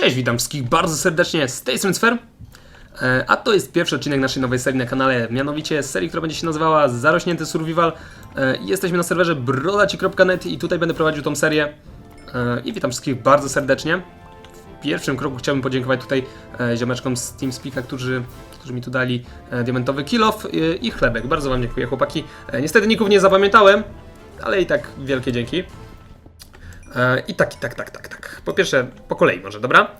Cześć, witam wszystkich bardzo serdecznie z tej strony Sfer. E, A to jest pierwszy odcinek naszej nowej serii na kanale, mianowicie serii, która będzie się nazywała Zarośnięty Survival. E, Jesteśmy na serwerze brodaci.net i tutaj będę prowadził tą serię. E, I witam wszystkich bardzo serdecznie. W pierwszym kroku chciałbym podziękować tutaj ziomeczkom z TeamSpeak'a, którzy, którzy mi tu dali diamentowy e, i chlebek. Bardzo wam dziękuję chłopaki. Niestety ników nie zapamiętałem, ale i tak wielkie dzięki. I tak, i tak, tak, tak, tak. Po pierwsze, po kolei może, dobra?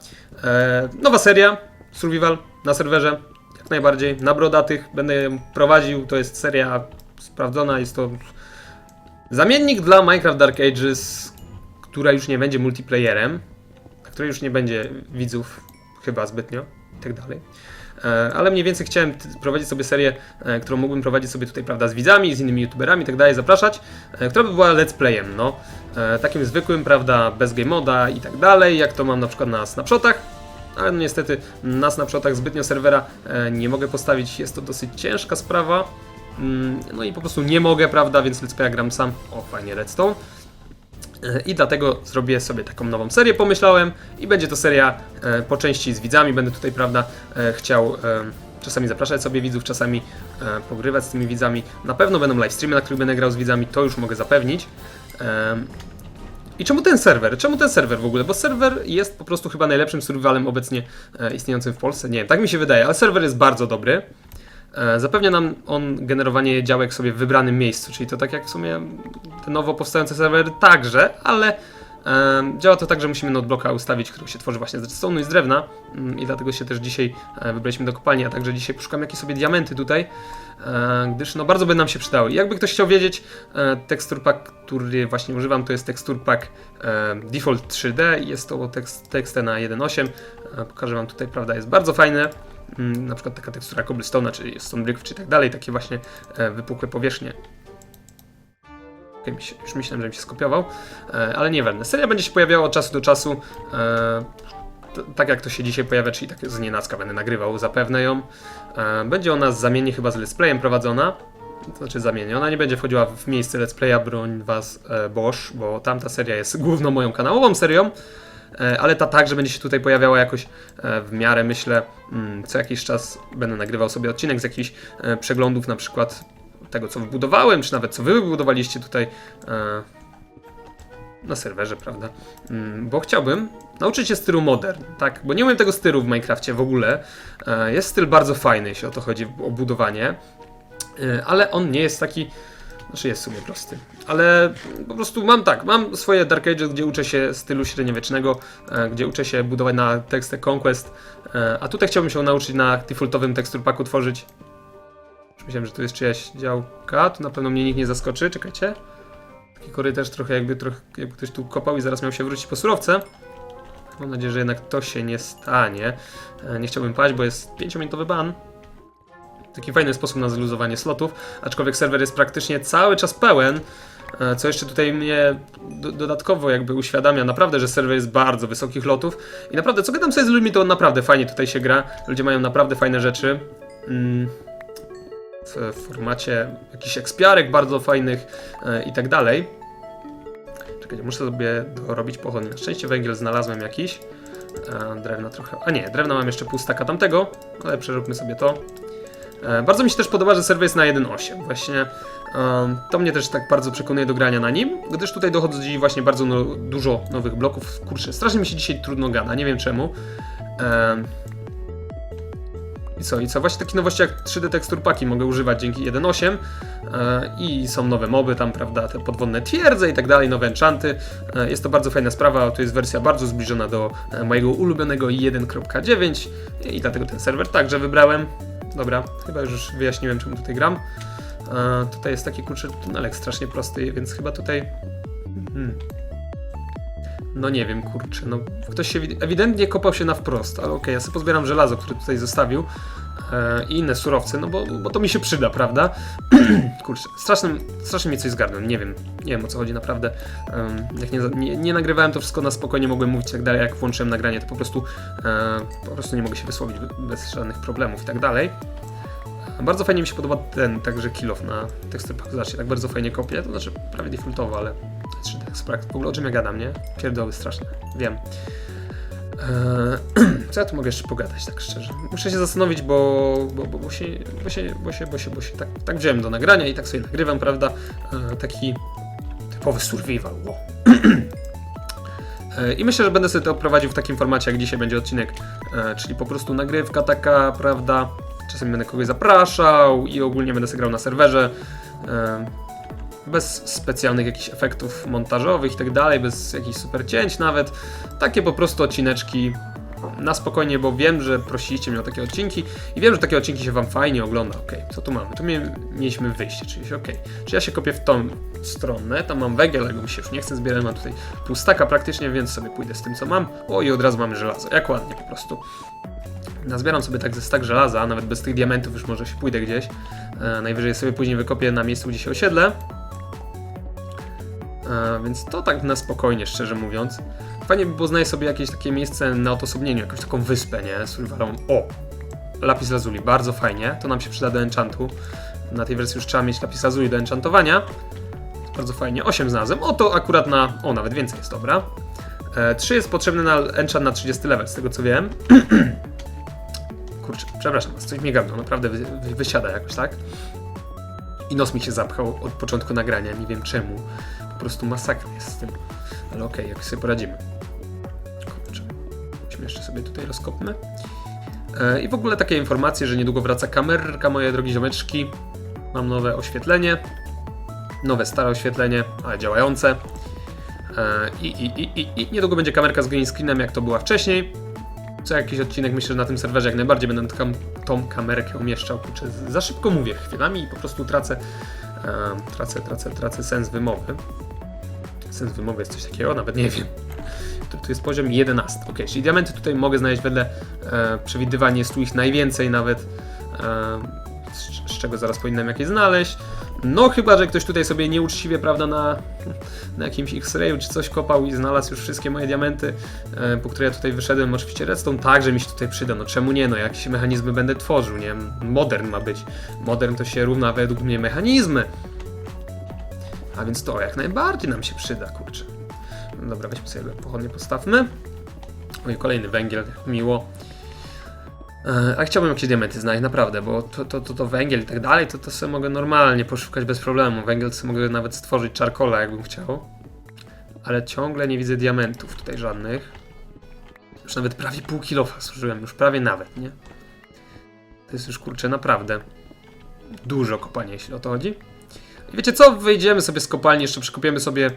E, nowa seria, Survival na serwerze, jak najbardziej, na brodatych, będę ją prowadził, to jest seria sprawdzona, jest to zamiennik dla Minecraft Dark Ages, która już nie będzie multiplayerem, na której już nie będzie widzów chyba zbytnio i tak dalej. E, Ale mniej więcej chciałem prowadzić sobie serię, e, którą mógłbym prowadzić sobie tutaj, prawda, z widzami, z innymi youtuberami i tak dalej, zapraszać, e, która by była let's playem, no. Takim zwykłym, prawda, bez game moda i tak dalej, jak to mam na przykład na snapshotach. Ale no niestety na snapshotach zbytnio serwera nie mogę postawić, jest to dosyć ciężka sprawa. Mm, No i po prostu nie mogę, prawda, więc let's playa gram sam. O, fajnie, redstone. E, I dlatego zrobię sobie taką nową serię, pomyślałem. I będzie to seria e, po części z widzami. Będę tutaj, prawda, e, chciał czasami zapraszać sobie widzów, czasami pogrywać z tymi widzami. Na pewno będą live streamy, na których będę grał z widzami, to już mogę zapewnić. I czemu ten serwer? Czemu ten serwer w ogóle? Bo serwer jest po prostu chyba najlepszym survivalem obecnie istniejącym w Polsce. Nie wiem, tak mi się wydaje, ale serwer jest bardzo dobry. E, Zapewnia nam on generowanie działek sobie w wybranym miejscu, czyli to tak jak w sumie te nowo powstające serwery także, ale e, działa to tak, że musimy notblocka ustawić, który się tworzy właśnie z redstone'u i z drewna mm, i dlatego się też dzisiaj e, wybraliśmy do kopalni, a także dzisiaj poszukam jakieś sobie diamenty tutaj, gdyż no bardzo by nam się przydały. Jakby ktoś chciał wiedzieć, tekstur pack, który właśnie używam, to jest tekstur pack Default 3D, jest to tekst, tekst na 1.8, e, pokażę wam tutaj, prawda, jest bardzo fajny. Mm, na przykład taka tekstura cobblestone'a, czy stone brick, czy tak dalej, takie właśnie e, wypukłe powierzchnie. Już myślałem, że mi się skopiował, e, ale nieważne. Seria będzie się pojawiała od czasu do czasu, e, tak jak to się dzisiaj pojawia, czyli tak z nienacka będę nagrywał, zapewne ją. Będzie ona zamiennie chyba z let's playem prowadzona, to znaczy zamiennie. Ona nie będzie wchodziła w miejsce let's playa, broń was e, Bosch, bo tamta seria jest główną moją kanałową serią. E, ale ta także będzie się tutaj pojawiała jakoś e, w miarę, myślę, mm, co jakiś czas będę nagrywał sobie odcinek z jakichś e, przeglądów, na przykład tego, co wybudowałem, czy nawet co wy wybudowaliście tutaj na serwerze, prawda? Mm, Bo chciałbym nauczyć się stylu modern, tak? Bo nie umiem tego stylu w Minecrafcie w ogóle. Jest styl bardzo fajny, jeśli o to chodzi, o budowanie, ale on nie jest taki znaczy jest w sumie prosty. Ale po prostu mam tak, mam swoje Dark Ages, gdzie uczę się stylu średniowiecznego, e, gdzie uczę się budować na tekstę Conquest, e, a tutaj chciałbym się nauczyć na defaultowym tekstur packu tworzyć. Myślałem, że tu jest czyjaś działka, tu na pewno mnie nikt nie zaskoczy, czekajcie. Taki korytarz trochę jakby, trochę jakby ktoś tu kopał i zaraz miał się wrócić po surowce. Mam nadzieję, że jednak to się nie stanie. E, Nie chciałbym paść, bo jest 5-minutowy ban. Taki fajny sposób na zluzowanie slotów, aczkolwiek serwer jest praktycznie cały czas pełen, e, co jeszcze tutaj mnie do, dodatkowo jakby uświadamia naprawdę, że serwer jest bardzo wysokich lotów i naprawdę, co gadam sobie z ludźmi, to naprawdę fajnie tutaj się gra, ludzie mają naprawdę fajne rzeczy. Mm, w, formacie jakichś ekspiarek bardzo fajnych e, i tak dalej. Czekajcie, muszę sobie dorobić pochodnie. Na szczęście węgiel znalazłem jakiś. E, drewna trochę. A nie, drewna mam jeszcze pół tamtego, ale przeróbmy sobie to. E, Bardzo mi się też podoba, że serwer jest na 1.8. Właśnie to mnie też tak bardzo przekonuje do grania na nim, gdyż tutaj dochodzi właśnie bardzo no, dużo nowych bloków. Kurczę, strasznie mi się dzisiaj trudno gada, nie wiem czemu. Em, I co, i co? Właśnie takie nowości jak 3D tekstur paki mogę używać dzięki 1.8 e, i są nowe moby tam, prawda, te podwodne twierdze i tak dalej, nowe enchanty. E, Jest to bardzo fajna sprawa, to jest wersja bardzo zbliżona do mojego ulubionego 1.9 i dlatego ten serwer także wybrałem. Dobra, chyba już wyjaśniłem, czemu tutaj gram. E, tutaj jest taki kurczę tunelek strasznie prosty, więc chyba tutaj. Hmm. No nie wiem, kurczę, no ktoś się ewid- ewidentnie kopał się na wprost, ale okej, ja sobie pozbieram żelazo, które tutaj zostawił i inne surowce, no bo, bo to mi się przyda, prawda? kurczę, strasznie, strasznie mnie coś zgarnął, nie wiem, nie wiem o co chodzi naprawdę. Jak nie, nie, nie nagrywałem to wszystko na spokojnie, mogłem mówić i tak dalej, jak włączyłem nagranie, to po prostu, e, po prostu nie mogę się wysłowić be- bez żadnych problemów i tak dalej. Bardzo fajnie mi się podoba ten także kill off na tekstur pack. Zobaczcie, tak bardzo fajnie kopię, to znaczy prawie defaultowo, ale 3D Extract. W ogóle o czym ja gadam, nie? Pierdoły straszne, wiem. Eee, co ja tu mogę jeszcze pogadać, tak szczerze? Muszę się zastanowić, bo, bo, bo, bo, się, bo, się, bo się, bo się, bo się tak, tak wziąłem do nagrania i tak sobie nagrywam, prawda? Eee, taki typowy survival. Wow. Eee, I myślę, że będę sobie to prowadził w takim formacie, jak dzisiaj będzie odcinek, eee, czyli po prostu nagrywka taka, prawda? Czasem będę kogoś zapraszał i ogólnie będę sobie grał na serwerze. Eee, bez specjalnych jakichś efektów montażowych i tak dalej, bez jakichś super cięć nawet. Takie po prostu odcineczki na spokojnie, bo wiem, że prosiliście mnie o takie odcinki i wiem, że takie odcinki się wam fajnie ogląda. Ok, co tu mamy? Tu mie- mieliśmy wyjście, czyli ok. Czy ja się kopię w tą stronę, tam mam węgiel, ale go mi się już nie chce zbierać, mam tutaj pustaka praktycznie, więc sobie pójdę z tym, co mam. O, i od razu mamy żelazo, jak ładnie po prostu. Nazbieram sobie tak ze stak żelaza, nawet bez tych diamentów już może się pójdę gdzieś. E, najwyżej sobie później wykopię na miejscu, gdzie się osiedlę. E, więc to tak na spokojnie, szczerze mówiąc. Fajnie by było znaleźć sobie jakieś takie miejsce na odosobnieniu, jakąś taką wyspę, nie? Z survivalą. O! Lapis lazuli, bardzo fajnie. To nam się przyda do enchantu. Na tej wersji już trzeba mieć lapis lazuli do enchantowania. Bardzo fajnie. 8 znalazłem. O, to akurat na... O, nawet więcej jest, dobra. E, 3 jest potrzebny na enchant na 30 level, z tego co wiem. Kurczę, przepraszam, coś mi gabną, naprawdę wy, wy, wysiada jakoś, tak? I nos mi się zapchał od początku nagrania, nie wiem czemu. Po prostu masakra jest z tym. Ale okej, jak sobie poradzimy. Kurczę. Jeszcze sobie tutaj rozkopmy. E, I w ogóle takie informacje, że niedługo wraca kamerka, moje drogie ziomeczki. Mam nowe oświetlenie. Nowe, stare oświetlenie, ale działające. E, I, i, i, i, I niedługo będzie kamerka z green screenem, jak to była wcześniej. Co jakiś odcinek myślę, że na tym serwerze jak najbardziej będę tam, tą kamerkę umieszczał. Kurczę, za szybko mówię chwilami i po prostu tracę, e, tracę, tracę, tracę sens wymowy. Sens wymowy jest coś takiego, nawet nie wiem. To, to jest poziom 11. Ok, czyli diamenty tutaj mogę znaleźć wedle e, przewidywania, jest tu ich najwięcej nawet. E, z, z czego zaraz powinienem jakieś znaleźć. No chyba, że ktoś tutaj sobie nieuczciwie, prawda, na, na jakimś X-rayu czy coś kopał i znalazł już wszystkie moje diamenty, e, po które ja tutaj wyszedłem. Oczywiście redstone także mi się tutaj przyda, no czemu nie, no jakieś mechanizmy będę tworzył, nie? Modern ma być. Modern to się równa według mnie mechanizmy. A więc to jak najbardziej nam się przyda, kurczę. No dobra, weźmy sobie pochodnie, postawmy. Oj, kolejny węgiel, miło. E, A chciałbym jakieś diamenty znaleźć, naprawdę, bo to, to, to, to węgiel i tak dalej, to, to sobie mogę normalnie poszukać bez problemu. Węgiel sobie mogę nawet stworzyć czarkola, jakbym chciał. Ale ciągle nie widzę diamentów tutaj żadnych. Już nawet prawie pół kilofa zużyłem, już prawie nawet, nie? To jest już, kurczę, naprawdę dużo kopania, jeśli o to chodzi. I wiecie co? Wyjdziemy sobie z kopalni, jeszcze przekopiemy sobie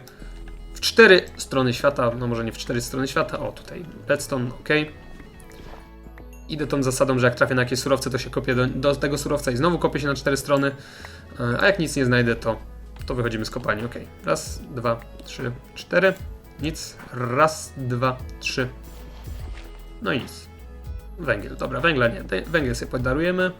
w cztery strony świata, no może nie w cztery strony świata, o tutaj redstone, ok. Idę tą zasadą, że jak trafię na jakieś surowce, to się kopię do, do tego surowca i znowu kopię się na cztery strony, E, a jak nic nie znajdę, to, to wychodzimy z kopalni, ok. Raz, dwa, trzy, cztery, nic, raz, dwa, trzy, no i nic. Węgiel, dobra, węgla nie, węgiel sobie podarujemy.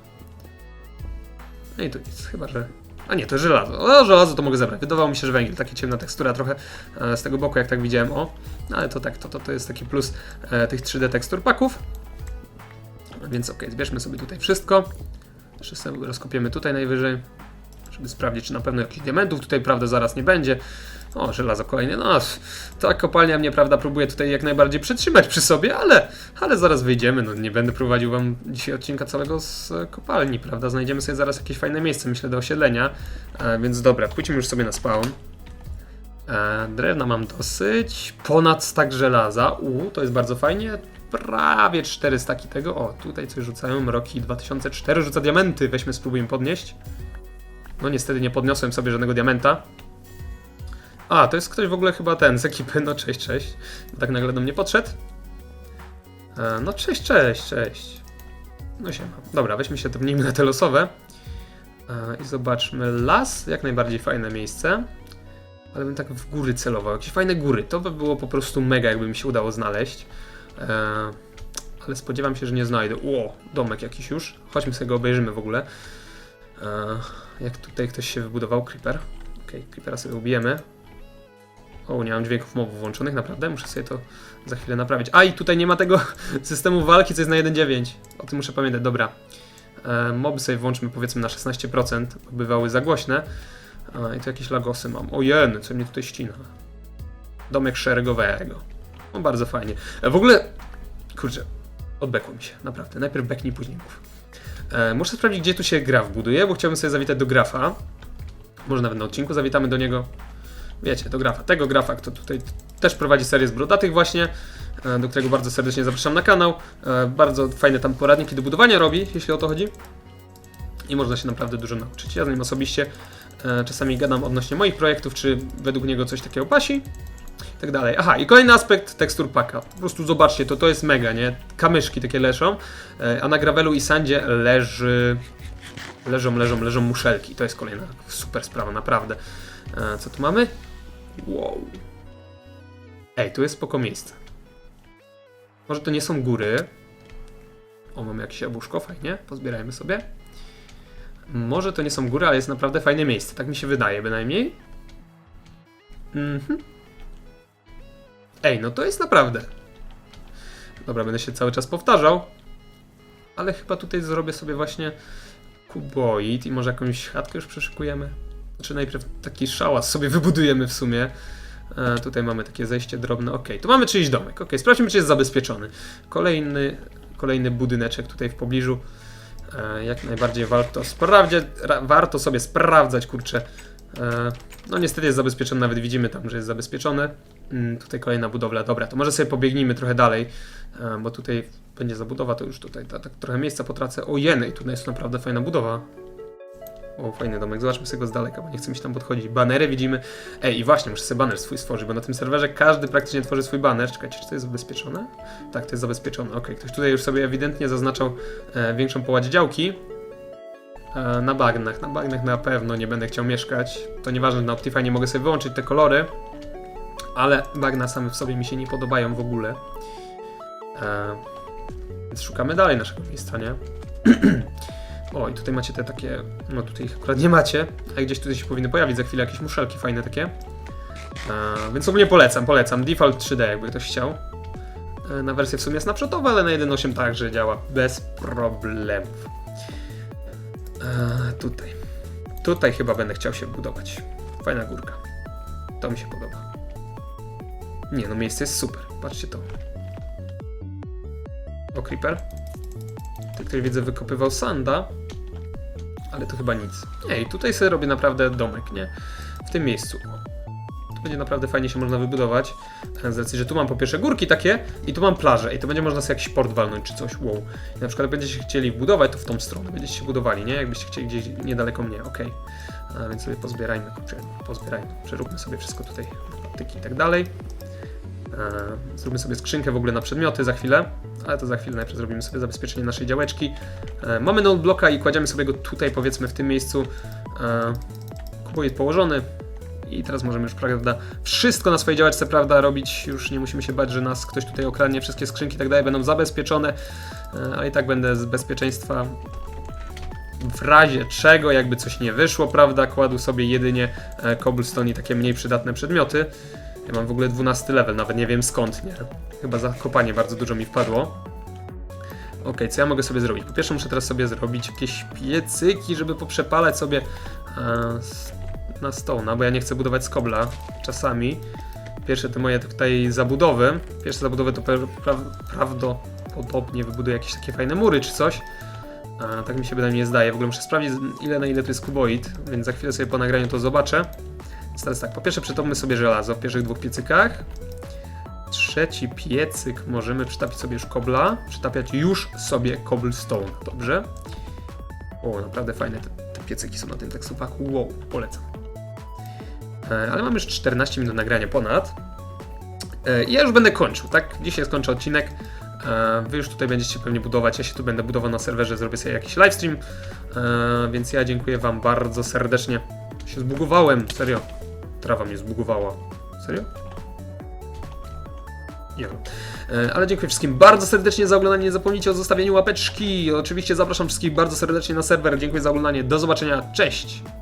No i tu nic, chyba że a nie, to żelazo. O, żelazo to mogę zabrać. Wydawało mi się, że węgiel, taka ciemna tekstura trochę e, z tego boku, jak tak widziałem. O, no ale to tak, to, to, to jest taki plus e, tych 3D tekstur paków. Więc ok, zbierzmy sobie tutaj wszystko. Jeszcze sobie rozkopiemy tutaj najwyżej, żeby sprawdzić, czy na pewno jakichś diamentów tutaj, prawda, zaraz nie będzie. O, żelazo kolejne. No, ta kopalnia mnie, prawda, próbuje tutaj jak najbardziej przytrzymać przy sobie, ale, ale zaraz wyjdziemy. No, nie będę prowadził wam dzisiaj odcinka całego z kopalni, prawda? Znajdziemy sobie zaraz jakieś fajne miejsce, myślę, do osiedlenia. E, więc dobra, pójdźmy już sobie na spawn. E, drewna mam dosyć. Ponad stak żelaza. U, to jest bardzo fajnie. Prawie 4 staki tego. O, tutaj coś rzucają. Mroki 2004 rzuca diamenty. Weźmy, spróbujmy podnieść. No niestety nie podniosłem sobie żadnego diamenta. A, to jest ktoś w ogóle chyba ten z ekipy. No cześć, cześć. Tak nagle do mnie podszedł. E, no cześć, cześć, cześć. No siema. Dobra, weźmy się topnijmy na te losowe. E, I zobaczmy. Las, jak najbardziej fajne miejsce. Ale bym tak w góry celował. Jakieś fajne góry. To by było po prostu mega, jakby mi się udało znaleźć. E, ale spodziewam się, że nie znajdę. Ło, domek jakiś już. Chodźmy sobie go obejrzymy w ogóle. E, jak tutaj ktoś się wybudował, Creeper. Okej, Creepera sobie ubijemy. O, nie mam dźwięków mobów włączonych, naprawdę. Muszę sobie to za chwilę naprawić. A i tutaj nie ma tego systemu walki, co jest na 1.9. O tym muszę pamiętać, dobra. E, moby sobie włączmy powiedzmy na 16%, bo bywały za głośne. E, I tu jakieś lagosy mam. Ojej, co mnie tutaj ścina. Domek szeregowego. No bardzo fajnie. E, w ogóle Kurczę, odbekło mi się, naprawdę. Najpierw beknij, później mów. E, muszę sprawdzić, gdzie tu się graf buduje, bo chciałbym sobie zawitać do grafa. Może nawet na odcinku zawitamy do niego. Wiecie, do grafa. Tego grafa, kto tutaj też prowadzi serię z brodatych właśnie, e, do którego bardzo serdecznie zapraszam na kanał. E, bardzo fajne tam poradniki do budowania robi, jeśli o to chodzi. I można się naprawdę dużo nauczyć. Ja z nim osobiście e, czasami gadam odnośnie moich projektów, czy według niego coś takiego pasi. I tak dalej. Aha, i kolejny aspekt tekstur paka. Po prostu zobaczcie, to to jest mega, nie? Kamyszki takie leżą, e, a na gravelu i sandzie leży... Leżą, leżą, leżą muszelki. To jest kolejna super sprawa, naprawdę. E, Co tu mamy? Wow. Ej, tu jest spoko miejsce. Może to nie są góry. O, mamy jakieś jabłuszko, fajnie. Pozbierajmy sobie. Może to nie są góry, ale jest naprawdę fajne miejsce. Tak mi się wydaje bynajmniej. Mhm. Ej, no to jest naprawdę. Dobra, będę się cały czas powtarzał. Ale chyba tutaj zrobię sobie właśnie kuboid i może jakąś chatkę już przeszykujemy. Znaczy najpierw taki szałas sobie wybudujemy w sumie. E, tutaj mamy takie zejście drobne. Ok, tu mamy czyjś domek. Ok, sprawdźmy, czy jest zabezpieczony. Kolejny, kolejny budyneczek tutaj w pobliżu. E, jak najbardziej warto sprawdzić, ra, warto sobie sprawdzać, kurczę. E, no niestety jest zabezpieczony, nawet widzimy tam, że jest zabezpieczony. Mm, tutaj kolejna budowla. Dobra, to może sobie pobiegnijmy trochę dalej, e, bo tutaj będzie zabudowa, to już tutaj tak, trochę miejsca potracę. O jeny, tutaj jest naprawdę fajna budowa. O, fajny domek. Zobaczmy sobie go z daleka, bo nie chcę mi się tam podchodzić. Banery widzimy. Ej, i właśnie, muszę sobie baner swój stworzyć, bo na tym serwerze każdy praktycznie tworzy swój baner. Czekajcie, czy to jest zabezpieczone? Tak, to jest zabezpieczone. Ok, ktoś tutaj już sobie ewidentnie zaznaczał e, większą poładzie działki. E, na bagnach. Na bagnach na pewno nie będę chciał mieszkać. To nieważne, na Optifine mogę sobie wyłączyć te kolory. Ale bagna same w sobie mi się nie podobają w ogóle. E, więc szukamy dalej naszego miejsca, nie? O, i tutaj macie te takie. No tutaj ich akurat nie macie, a gdzieś tutaj się powinny pojawić za chwilę jakieś muszelki fajne takie. E, więc ogólnie polecam, polecam. Default 3D, jakby ktoś chciał. E, na wersję w sumie snapshotowa, ale na 1.8 także działa bez problemów. E, tutaj. Tutaj chyba będę chciał się budować. Fajna górka. To mi się podoba. Nie, no miejsce jest super. Patrzcie to. O, Creeper. Ty, który widzę wykopywał sanda. Ale to chyba nic. Ej, tutaj sobie robię naprawdę domek, nie? W tym miejscu. Będzie naprawdę fajnie się można wybudować. Z racji, że tu mam po pierwsze górki takie i tu mam plażę. I to będzie można sobie jakiś port walnąć czy coś. Wow. I na przykład jak będziecie chcieli budować, to w tą stronę będziecie się budowali, nie? Jakbyście chcieli gdzieś niedaleko mnie. A Więc sobie pozbierajmy, pozbierajmy. Przeróbmy sobie wszystko tutaj, patyki i tak dalej. E, Zróbmy sobie skrzynkę w ogóle na przedmioty za chwilę, ale to za chwilę najpierw zrobimy sobie zabezpieczenie naszej działeczki. E, Mamy node bloka i kładziemy sobie go tutaj, powiedzmy w tym miejscu. E, jest położony i teraz możemy już, prawda, wszystko na swojej działeczce, prawda, robić. Już nie musimy się bać, że nas ktoś tutaj okradnie, wszystkie skrzynki i tak dalej będą zabezpieczone, ale i tak będę z bezpieczeństwa w razie czego, jakby coś nie wyszło, prawda, kładł sobie jedynie e, cobblestone i takie mniej przydatne przedmioty. Ja mam w ogóle 12 level, nawet nie wiem skąd, nie? Chyba zakopanie bardzo dużo mi wpadło. Ok, co ja mogę sobie zrobić? Po pierwsze muszę teraz sobie zrobić jakieś piecyki, żeby poprzepalać sobie e, na stołna, bo ja nie chcę budować z kobla czasami. Pierwsze te moje tutaj zabudowy, pierwsze zabudowy to pra prawdopodobnie wybuduję jakieś takie fajne mury czy coś. A, tak mi się bynajmniej zdaje. W ogóle muszę sprawdzić ile na ile to jest kuboid, więc za chwilę sobie po nagraniu to zobaczę. Więc teraz tak, po pierwsze przytopmy sobie żelazo w pierwszych dwóch piecykach. Trzeci piecyk możemy przytapić sobie już kobla, przytapiać już sobie cobblestone, dobrze? O, naprawdę fajne te, te piecyki są na tym tekstupaku, wow, polecam. E, ale mam już 14 minut nagrania ponad. E, I ja już będę kończył, tak? Dzisiaj skończę odcinek. E, Wy już tutaj będziecie pewnie budować, ja się tu będę budował na serwerze, zrobię sobie jakiś livestream. Więc ja dziękuję Wam bardzo serdecznie. Się zbugowałem, serio. Trawa mnie zbugowała. Serio? E, Ale dziękuję wszystkim bardzo serdecznie za oglądanie. Nie zapomnijcie o zostawieniu łapeczki. Oczywiście zapraszam wszystkich bardzo serdecznie na serwer. Dziękuję za oglądanie. Do zobaczenia. Cześć!